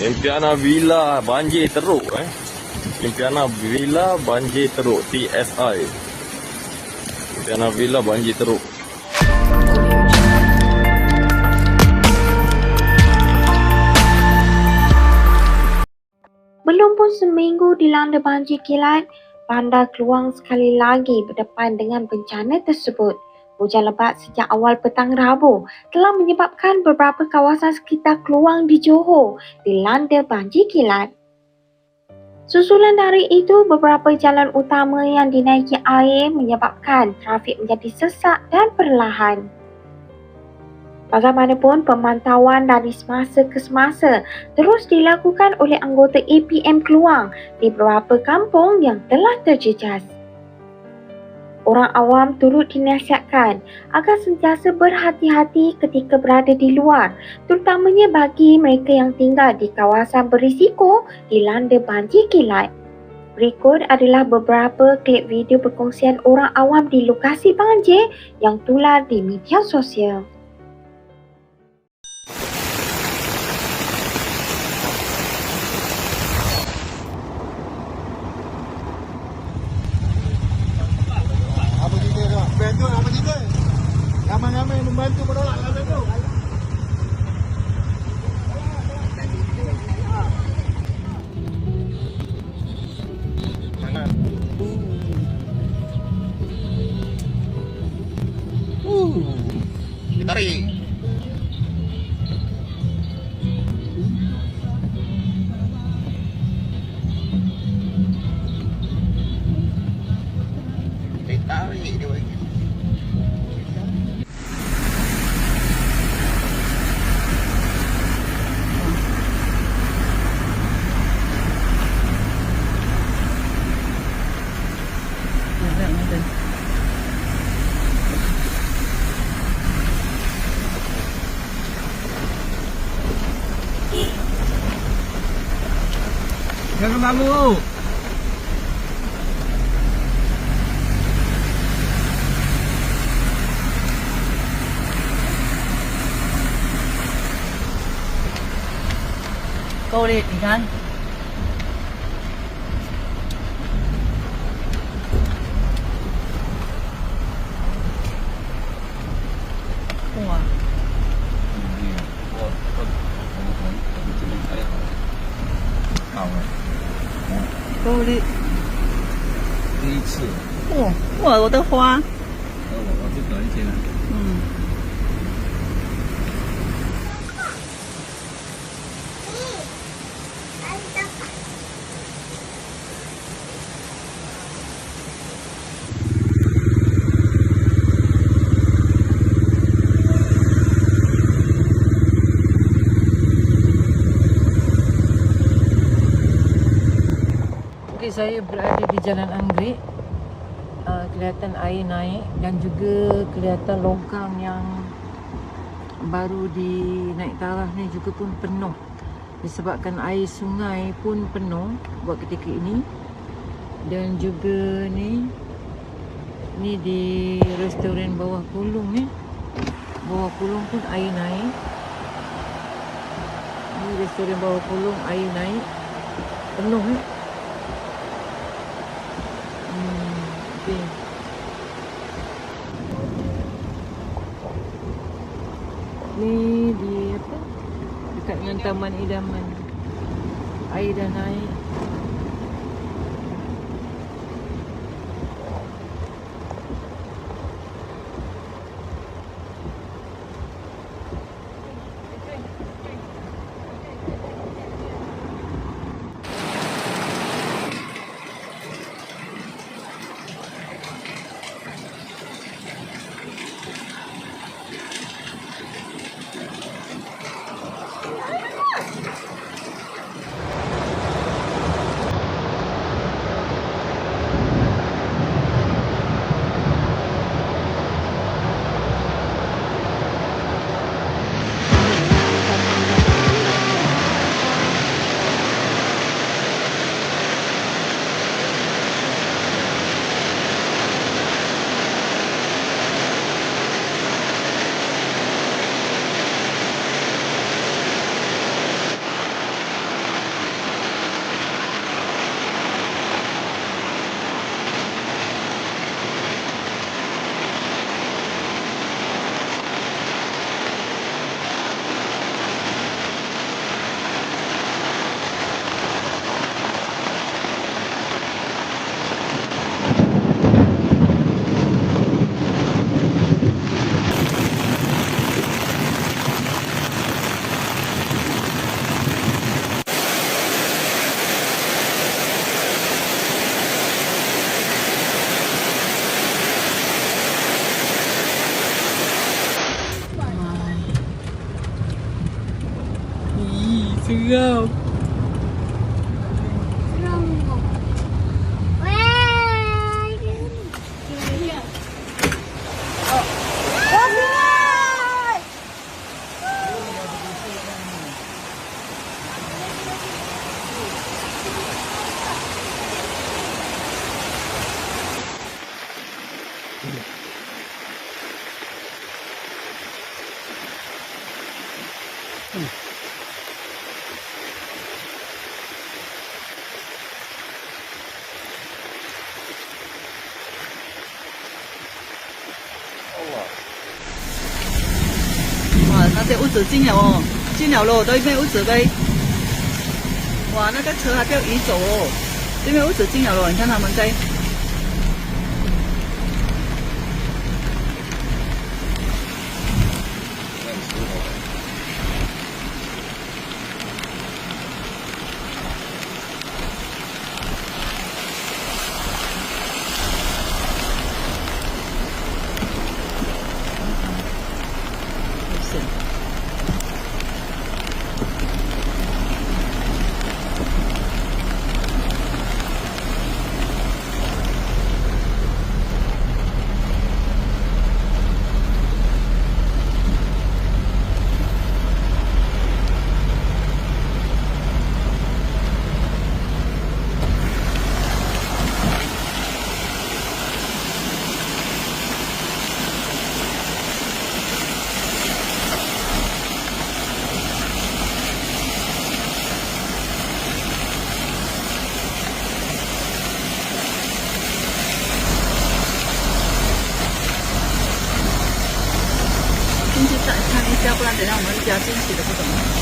Impiana Villa banjir teruk eh. Impiana Villa banjir teruk TSI. Impiana Villa banjir teruk. Belum pun seminggu dilanda banjir kilat, Bandar Keluang sekali lagi berdepan dengan bencana tersebut. Hujan lebat sejak awal petang Rabu telah menyebabkan beberapa kawasan sekitar Keluang di Johor dilanda banjir kilat. Susulan dari itu, beberapa jalan utama yang dinaiki air menyebabkan trafik menjadi sesak dan perlahan. Bagaimanapun, pemantauan dari semasa ke semasa terus dilakukan oleh anggota APM Keluang di beberapa kampung yang telah terjejas. Orang awam turut dinasihatkan agar sentiasa berhati-hati ketika berada di luar, terutamanya bagi mereka yang tinggal di kawasan berisiko dilanda banjir kilat. Berikut adalah beberapa klip video perkongsian orang awam di lokasi banjir yang tular di media sosial. bantu bạn nha tình Jangan malu. Cô đi thì nhanh. 哇哇，我的花。我我是隔一天了。嗯。 Okey, saya berada di Jalan Anggrek. Kelihatan air naik dan juga kelihatan longkang yang baru dinaik taraf ni juga pun penuh. Disebabkan air sungai pun penuh buat ketika ini. Dan juga ni ni di restoran bawah kulung ni. Bawah kulung pun air naik. Ni restoran bawah kulung air naik. Penuh eh. Hmm, okey. Ni di apa? Dekat dengan Taman Idaman. Air dah naik. to go. 子进了哦，进了咯，对面屋子呗。哇，那个车还不要移走哦，对面屋子进了咯，你看他们在。等下，我们比较惊喜的不怎么？